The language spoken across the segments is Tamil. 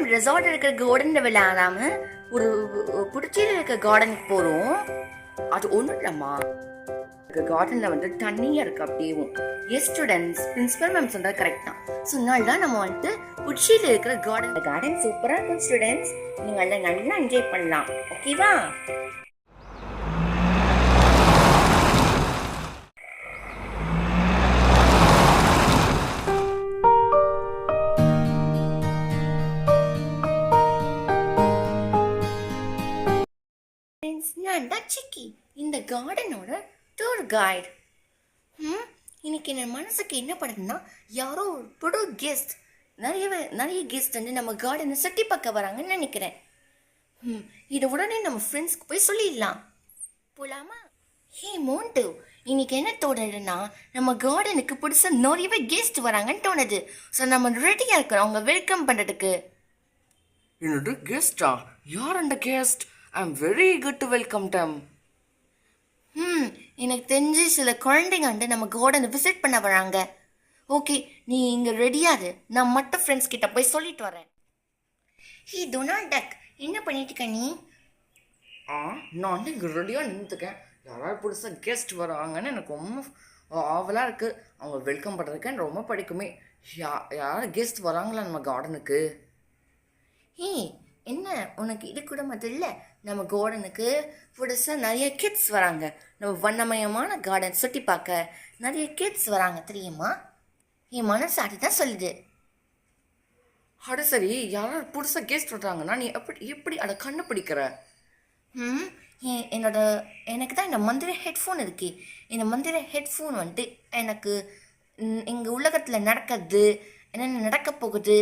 நம்ம ரிசார்ட் இருக்கிற கார்டனில் விளையாடாம ஒரு குடிச்சியில் இருக்க கார்டனுக்கு போகிறோம் அது ஒன்றும் இல்லைம்மா. கார்டனில் வந்து தண்ணியாக இருக்கு அப்படியேவும் எஸ் ஸ்டூடெண்ட்ஸ் பிரின்சிபல் மேம் சொல்கிறது கரெக்ட் தான். ஸோ தான் நம்ம வந்துட்டு குடிச்சியில் இருக்கிற கார்டன் கார்டன் சூப்பராக இருக்கும் ஸ்டூடெண்ட்ஸ் நீங்கள் நல்லா என்ஜாய் பண்ணலாம். ஓகேவா நான் தான் சிக்கி. இந்த கார்டனோட டூர் கைடு ம் இன்னைக்கு என் மனசுக்கு என்ன பண்ணுதுன்னா யாரோ ஒரு புது கெஸ்ட் நிறைய நிறைய கெஸ்ட் வந்து நம்ம கார்டனை சுற்றி பார்க்க வராங்கன்னு நினைக்கிறேன். ம் இதை உடனே நம்ம ஃப்ரெண்ட்ஸ்க்கு போய் சொல்லிடலாம். போலாமா? ஹே மோண்டு இன்னைக்கு என்ன தோணுதுன்னா நம்ம கார்டனுக்கு புதுசாக நிறையவே கெஸ்ட் வராங்கன்னு தோணுது. ஸோ நம்ம ரெடியாக இருக்கிறோம். அவங்க வெல்கம் பண்ணுறதுக்கு என்னோட கெஸ்டா யார் அந்த guest I am very good to welcome டம் ம் எனக்கு தெரிஞ்சு சில குழந்தைங்க வந்து நம்ம கார்டனை விசிட் பண்ண வராங்க. ஓகே நீ இங்கே ரெடியாது நான் மட்டும் ஃப்ரெண்ட்ஸ் கிட்ட போய் சொல்லிட்டு வரேன். ஹே டொனால்ட் டக் என்ன பண்ணிட்டு இருக்க நீ? ஆ நான் வந்து இங்கே ரெடியாக நின்றுக்கேன் யாராவது புதுசாக கெஸ்ட் வராங்கன்னு எனக்கு ரொம்ப ஆவலாக இருக்குது அவங்க வெல்கம் பண்ணுறதுக்கு எனக்கு ரொம்ப பிடிக்குமே. யா யார் கெஸ்ட் வராங்களா நம்ம கார்டனுக்கு ஹே என்ன? உனக்கு இது கூட மட்டும் இல்லை? நம்ம கார்டனுக்கு புதுசாக நிறைய கிட்ஸ் வராங்க. நம்ம வண்ணமயமான கார்டன் சுற்றி பார்க்க நிறைய கிட்ஸ் வராங்க தெரியுமா? என் மனசு அதுதான் சொல்லுது. அட சரி யாராவது புதுசாக கெஸ்ட் வர்றாங்கன்னா நீ எப்படி எப்படி அதை கண்டுபிடிக்கிற ம் என்னோட எனக்கு தான் இந்த மந்திர ஹெட்ஃபோன் இருக்கு. இந்த மந்திர ஹெட்ஃபோன் வந்துட்டு எனக்கு எங்கள் உலகத்தில் நடக்கிறது என்னென்ன நடக்க போகுது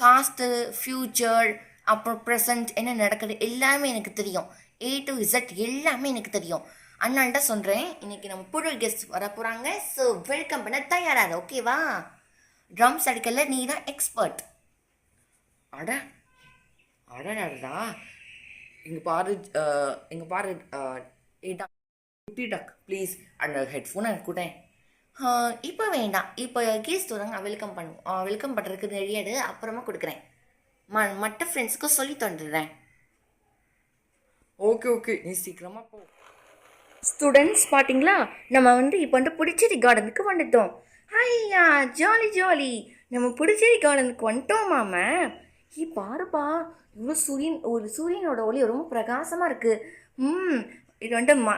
பாஸ்ட்டு ஃப்யூச்சர் அப்புறம் ப்ரெசன்ட் என்ன நடக்குது எல்லாமே எனக்கு தெரியும். ஏ டு இசட் எல்லாமே எனக்கு தெரியும். அதனால தான் சொல்கிறேன் இன்னைக்கு நம்ம புது கெஸ்ட் வர போகிறாங்க ஸோ வெல்கம் பண்ண தயாராக ஓகேவா ட்ரம்ஸ் அடிக்கல நீ தான் எக்ஸ்பர்ட் அட அடடா. இங்கே பாரு இங்கே பாரு குட்டி டக் ப்ளீஸ் அந்த ஹெட்ஃபோன் எனக்கு கூட்டேன் இப்போ வேண்டாம். இப்போ கீஸ் தூரங்க வெல்கம் பண்ணுவோம் வெல்கம் பண்ணுறதுக்கு ரெடியாடு அப்புறமா கொடுக்குறேன். ம மற்ற ஃப்ரெண்ட்ஸுக்கு சொல்லி தந்துடுறேன். ஓகே ஓகே நீ சீக்கிரமாக போ. ஸ்டூடெண்ட்ஸ் பார்த்தீங்களா நம்ம வந்து இப்போ வந்து புடிச்சேரி கார்டனுக்கு வந்துட்டோம். ஐயா ஜாலி ஜாலி நம்ம புடிச்சேரி கார்டனுக்கு வந்துட்டோம் மாம. ஈ பாருப்பா. இவ்வளோ சூரியன் ஒரு சூரியனோட ஒளி ரொம்ப பிரகாசமாக இருக்குது ம் இது வந்து ம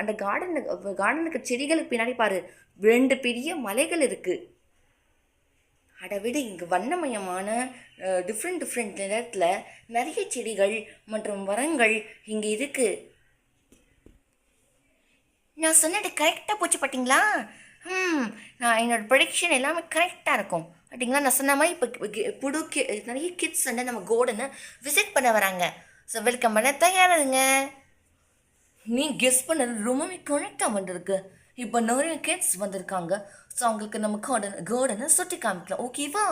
அந்த கார்டனுக்கு கார்டனுக்கு செடிகளுக்கு பின்னாடி பாரு. ரெண்டு பெரிய மலைகள் இருக்குது அதை விட இங்கே வண்ணமயமான டிஃப்ரெண்ட் டிஃப்ரெண்ட் நிறத்தில் நிறைய செடிகள் மற்றும் மரங்கள் இங்கே இருக்குது நான் சொன்னது கரெக்டாக போச்சு பார்த்தீங்களா ம் நான் என்னோடய ப்ரொடிக்ஷன் எல்லாமே கரெக்டாக இருக்கும். பார்த்தீங்களா நான் சொன்ன மாதிரி இப்போ புது கி நிறைய கிட்ஸ் வந்து நம்ம கோடனை விசிட் பண்ண வராங்க. ஸோ வெல்கம் பண்ண தயாராருங்க நீ கெஸ் பண்ணது ரொம்பவே கரெக்டாக வந்திருக்கு. இப்போ நிறைய கிட்ஸ் வந்திருக்காங்க. ஸோ அவங்களுக்கு நம்ம கார்டன் கார்டனை சுற்றி காமிக்கலாம். ஓகேவா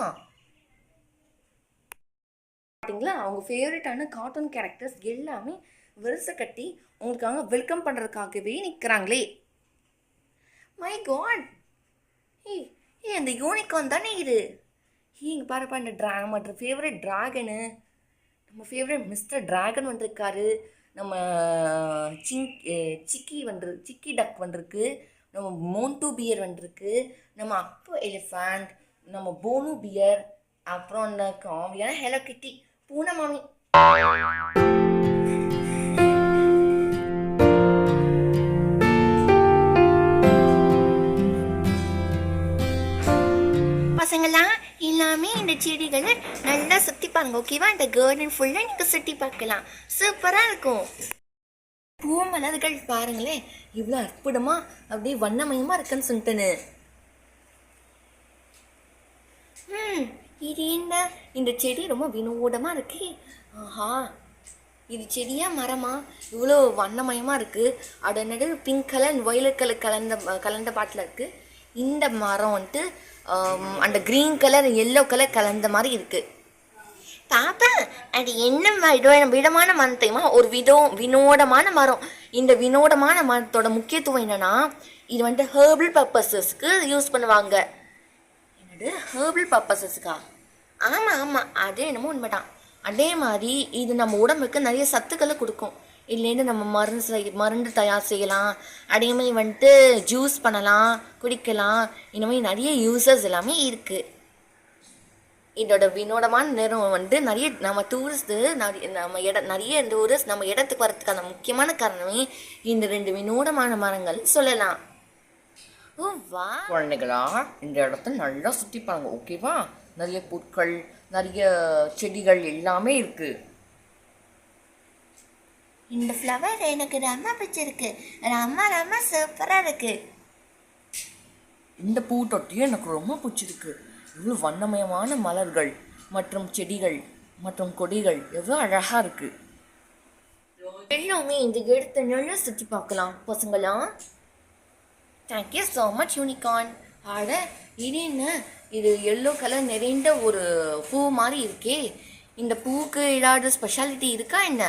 பார்த்தீங்களா அவங்க ஃபேவரட்டான கார்ட்டூன் கேரக்டர்ஸ் எல்லாமே வரிசை கட்டி உங்களுக்காக வெல்கம் பண்ணுறதுக்காகவே நிற்கிறாங்களே மை காட் ஏய் ஏ அந்த யூனிகான் தானே இது? இங்கே பாருப்பா இந்த ட்ரா மற்ற ஃபேவரட் ட்ராகனு நம்ம ஃபேவரட் மிஸ்டர் டிராகன் வந்திருக்காரு. நம்ம சிங் சிக்கி வந்து சிக்கி டக் வந்திருக்கு. நம்ம மோன்டு பியர் வந்துருக்கு. நம்ம அப்போ எலிஃபண்ட் நம்ம போனு பியர் அப்புறம் அந்த காமெடியான ஹெலோ கிட்டி பூனை மாமி. பசங்களா எல்லாமே இந்த செடிகளை நல்லா சுற்றி பாருங்க ஓகேவா இந்த கார்டன் ஃபுல்லாக நீங்கள் சுற்றி பார்க்கலாம். சூப்பராக இருக்கும். பூ மலர்கள் பாருங்களேன். இவ்வளோ அற்புதமா அப்படியே வண்ணமயமாக இருக்குன்னு சொல்லிட்டுன்னு ம் இது என்ன? இந்த செடி ரொம்ப வினோதமாக இருக்கு. ஆஹா இது செடியா மரமா? இவ்வளோ வண்ணமயமாக இருக்குது அதோட நடுவு pink colour and violet colour கலந்த கலந்த பாட்டில் இருக்குது இந்த மரம் வந்துட்டு அந்த க்ரீன் கலர் எல்லோ கலர் கலந்த மாதிரி இருக்குது பாப்பா அது என்ன விதமான மரம் தெரியுமா? ஒரு விதோ வினோடமான மரம். இந்த வினோடமான மரத்தோட முக்கியத்துவம் என்னன்னா இது வந்து ஹேர்பிள் பர்பஸஸ்க்கு யூஸ் பண்ணுவாங்க. என்னது? ஹேர்பிள் பர்பஸஸ்க்கா ஆமாம் ஆமாம் அது என்னமோ உண்மைதான். அதே மாதிரி இது நம்ம உடம்புக்கு நிறைய சத்துக்களை கொடுக்கும். இதுலேருந்து நம்ம மருந்து செய் மருந்து தயார் செய்யலாம். அதே மாதிரி வந்துட்டு ஜூஸ் பண்ணலாம் குடிக்கலாம். இந்த மாதிரி நிறைய யூசஸ் எல்லாமே இருக்குது இதோட வினோதமான நேரம் வந்து நிறைய நம்ம டூரிஸ்ட்டு நிறைய நம்ம இட நிறைய டூரிஸ்ட் நம்ம இடத்துக்கு வரதுக்கான முக்கியமான காரணமே இந்த ரெண்டு வினோதமான மரங்கள். சொல்லலாம். ஓ வா. குழந்தைகளா இந்த இடத்த நல்லா சுற்றி பாருங்க. ஓகேவா நிறைய புற்கள் நிறைய செடிகள் எல்லாமே இருக்கு. இந்த ஃப்ளவர் எனக்கு ரொம்ப பிடிச்சிருக்கு. ரொம்ப ரொம்ப சூப்பராக இருக்கு. இந்த பூத்தொட்டியும் எனக்கு ரொம்ப பிடிச்சிருக்கு. வண்ணமயமான மலர்கள் மற்றும் செடிகள் மற்றும் கொடிகள். எவ்வளோ அழகாக இருக்குது எல்லாமே இந்த இடத்த நல்லா சுற்றி பார்க்கலாம் பசங்களா? தேங்க்யூ ஸோ மச் யூனிகார்ன் ஆட இது என்ன? இது எல்லோ கலர் நிறைந்த ஒரு பூ மாதிரி இருக்கே. இந்த பூவுக்கு ஏதாவது ஸ்பெஷாலிட்டி இருக்கா என்ன?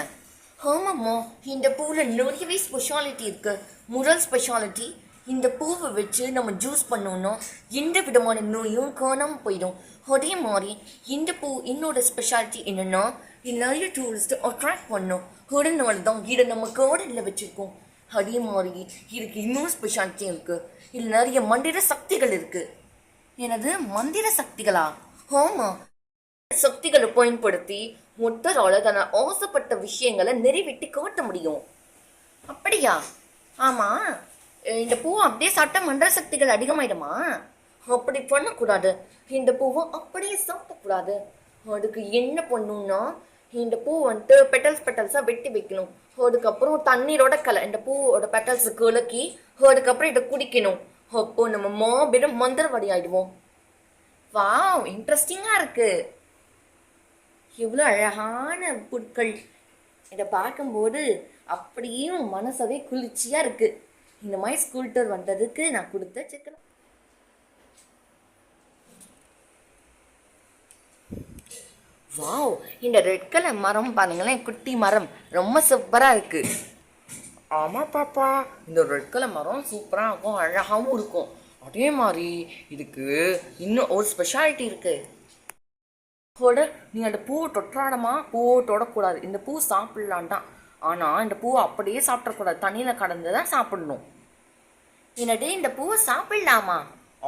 ஆமாம்மா இந்த பூவில் நிறையவே ஸ்பெஷாலிட்டி இருக்குது முதல் ஸ்பெஷாலிட்டி இந்த பூவை வச்சு நம்ம ஜூஸ் பண்ணோம்னா எந்த விதமான நோயும் காணாமல் போயிடும். அதே மாதிரி இந்த பூ என்னோட ஸ்பெஷாலிட்டி என்னென்னா நிறைய டூரிஸ்ட் அட்ராக்ட் பண்ணும். அதனால தான் இதை நம்ம கார்டனில் வச்சுருக்கோம். அதே மாதிரி இதுக்கு இன்னொரு ஸ்பெஷாலிட்டி இருக்குது இதில் நிறைய மந்திர சக்திகள் இருக்குது எனது மந்திர சக்திகளா? ஆமா. சக்திகளை பயன்படுத்தி மொத்தரால் தன ஆசைப்பட்ட விஷயங்களை நிறைவேற்றி காட்ட முடியும். அப்படியா? ஆமாம் இந்த பூ அப்படியே சாப்பிட்டா மந்திர சக்திகள் அதிகமாயிடுமா? அப்படி பண்ணக்கூடாது. இந்த பூவை அப்படியே சாப்பிடக்கூடாது. அதுக்கு என்ன பண்ணும்னா இந்த பூ வந்துட்டு பெட்டல்ஸ் பெட்டல்ஸாக வெட்டி வைக்கணும். அதுக்கப்புறம் தண்ணீரோட கல இந்த பூவோட பெட்டல்ஸ் குலுக்கி அதுக்கப்புறம் இதை குடிக்கணும். அப்போ நம்ம மாபெரும் மந்திரவாடி ஆயிடுவோம். வாவ் இன்ட்ரெஸ்டிங்காக இருக்கு. எவ்வளோ அழகான புட்கள் இதை பார்க்கும்போது அப்படியும் மனசவே குளிர்ச்சியாக இருக்குது இந்த மாதிரி ஸ்கூல் டூர் வந்ததுக்கு நான் கொடுத்த சிக்கன் வாவ் இந்த ரெட் கலர் மரம் பாருங்களேன் குட்டி மரம். ரொம்ப சூப்பராக இருக்கு. ஆமாம் பாப்பா. இந்த ரெட் கலர் மரம் சூப்பராக இருக்கும் அழகாகவும் இருக்கும். அதே மாதிரி இதுக்கு இன்னும் ஒரு ஸ்பெஷாலிட்டி இருக்கு. கூட நீ அந்த பூவை தொற்றாடமா? பூவை தொடக்கூடாது. இந்த பூ சாப்பிடலாம் தான் ஆனால் இந்த பூவை அப்படியே சாப்பிடக்கூடாது. தண்ணியில் கடந்து தான் சாப்பிடணும். என்னது இந்த பூவை சாப்பிடலாமா?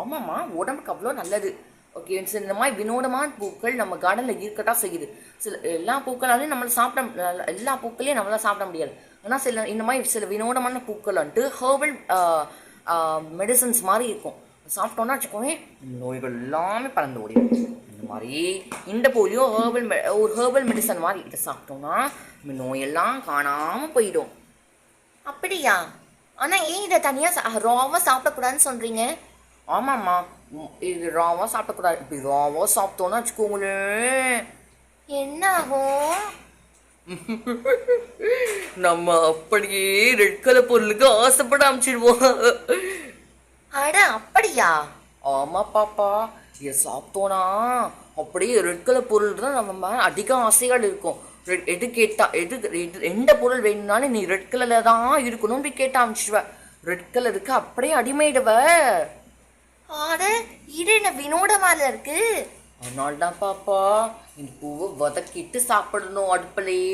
ஆமாம்மா உடம்புக்கு அவ்வளோ நல்லது. ஓகே சில இந்த மாதிரி வினோதமான பூக்கள் நம்ம கார்டனில் இருக்கத்தான் செய்யுது. சில எல்லா பூக்களாலையும் நம்மள சாப்பிட எல்லா பூக்களையும் நம்மளால சாப்பிட முடியாது. ஆனால் சில இந்த மாதிரி சில வினோதமான பூக்கள் வந்துட்டு ஹேர்பல் மெடிசன்ஸ் மாதிரி இருக்கும். சாப்பிட்டோன்னா வச்சுக்கோங்க நோய்கள் எல்லாமே பறந்து ஓடிடும் இந்த மாதிரி இந்த பூலையும் ஹேர்பல் ஒரு ஹேர்பல் மெடிசன் மாதிரி இதை சாப்பிட்டோம்னா நோயெல்லாம் காணாமல் போயிடும். அப்படியா? ஆனா ஏன் இதை தனியா ராவா சாப்பிடக்கூடாதுன்னு சொல்றீங்க? ஆமாம்மா. இது ராவாக சாப்பிடக்கூடாது. இப்படி ராவாக சாப்பிட்டோன்னா வச்சுக்கோங்களேன் என்ன ஆகும் நம்ம அப்படியே ரெட் கலர் பொருளுக்கு ஆசைப்பட அமைச்சிடுவோம் அட அப்படியா? ஆமா பாப்பா. இதை சாப்பிட்டோன்னா அப்படியே ரெட் கலர் பொருள் தான் நம்ம அதிக ஆசைகள் இருக்கும். ரெட் எது கேட்டா எது எது எந்த பொருள் வேணும்னாலும் நீ ரெட் கலர்ல தான் இருக்கணும் அப்படி கேட்ட அமைச்சிடுவ. ரெட் கலருக்கு அப்படியே அடிமையிடுவ. அட இது என்ன வினோதமால இருக்கு. அதனால தான் பாப்பா இந்த பூவை வதக்கிட்டு சாப்பிடணும் அடுப்புலையே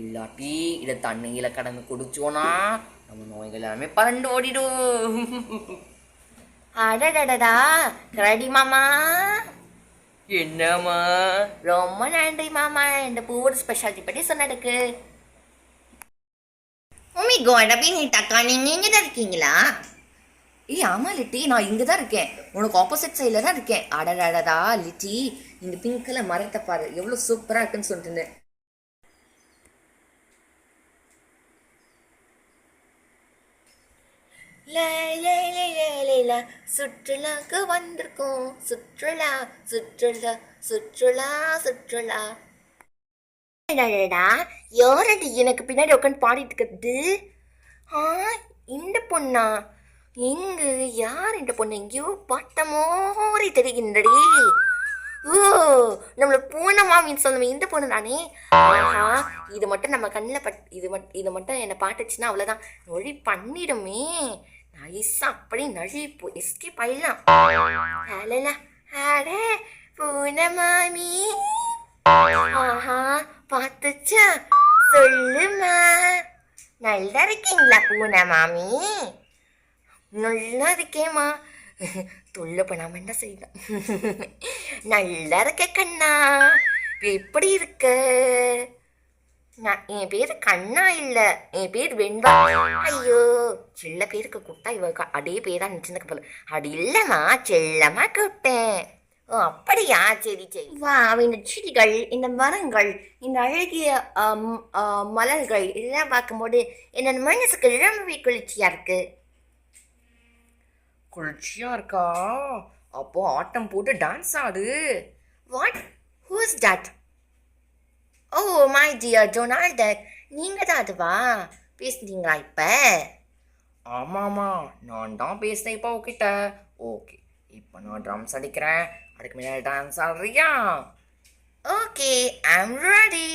இல்லாட்டி இதை தண்ணியில் கடந்து குடிச்சோன்னா நம்ம நோய்கள் எல்லாமே பறந்து ஓடிடும். அடடடடா ரெடி மாமா. என்னம்மா? ரொம்ப நன்றி மாமா. இந்த பூவோட ஸ்பெஷாலிட்டி பற்றி சொன்னதுக்கு. உமி கோட் அப்படின்னு டக்கா நீங்க இங்க தான் இருக்கீங்களா? ஏய் ஆமா லிட்டி நான் இங்கே தான் இருக்கேன். உனக்கு ஆப்போசிட் சைடில் தான் இருக்கேன். அடடடடா லிட்டி. இந்த பிங்க் கலர் மரத்தை பாரு. எவ்வளோ சூப்பராக இருக்குன்னு சொல்லிட்டு இருந்தேன். சுற்றுலாக்கு வந்திருக்கோம். சுற்றுலா சுற்றுலா சுற்றுலா சுற்றுலா. யாரடி எனக்கு பின்னாடி உட்காந்து பாடிட்டு இருக்கிறது. ஆ இந்த பொண்ணா? எங்க? யார் இந்த பொண்ணு? எங்கேயோ பார்த்த மாதிரி தெரிகின்றடி ஓ நம்மள பூனமாமின்னு சொல்லுவேன் இந்த பொண்ணு தானே? ஆஹா இது மட்டும் நம்ம கண்ணில் பட் இது மட் இது மட்டும் என்னை பாட்டுச்சுன்னா அவ்வளோதான் மொழி பண்ணிடுமே. நைஸாக அப்படி நழி எஸ்கேப் ஆயிடலாம் அடல அடே பூனமாமி ஆஹா பார்த்துச்சா சொல்லுமா நல்லா இருக்கீங்களா பூனை மாமி நல்லா இருக்கேம்மா தொல்லை பண்ணாம என்ன செய்யலாம் நல்லா இருக்க கண்ணா எப்படி இருக்க நான் என் பேர் கண்ணா இல்லை. என் பேர் வெண்பா. ஐயோ செல்ல பேருக்கு கூப்பிட்டா இவ அதே பேரா நினைச்சுக்க போல. அது இல்லம்மா செல்லமா கூப்பிட்டேன். ஓ அப்படியா? சரி சரி. வா இந்த செடிகள் இந்த மரங்கள் இந்த அழகிய மலர்கள் எல்லாம் பார்க்கும்போது என்னோட மனசுக்கு ரொம்பவே குளிர்ச்சியா இருக்கு. குளிர்ச்சியா இருக்கா? அப்போ ஆட்டம் போட்டு டான்ஸ் ஆடு. What who's that oh my dear டொனால்டர் நீங்க தான் அதுவா பேசுனீங்களா இப்போ? ஆமாமா நான் தான் பேசினேன் இப்போ உங்ககிட்ட ஓகே இப்போ நான் ட்ரம்ஸ் அடிக்கிறேன். அதுக்கு முன்னாடி டான்ஸ் ஆடுறியா? ஓகே ஐம் ரெடி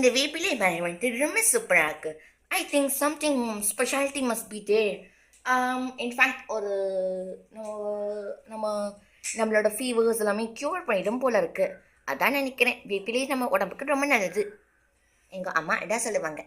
இந்த வேப்பிலை மரம் வந்துட்டு ரொம்ப சூப்பராக இருக்கு I think something speciality must be there in fact ஒரு நம்ம நம்ம நம்மளோட ஃபீவர்ஸ் எல்லாமே க்யூர் பண்ணிடும் போல இருக்குது அதான் நினைக்கிறேன். வேப்பிலே நம்ம உடம்புக்கு ரொம்ப நல்லது. எங்கள் அம்மா இதான் சொல்லுவாங்க.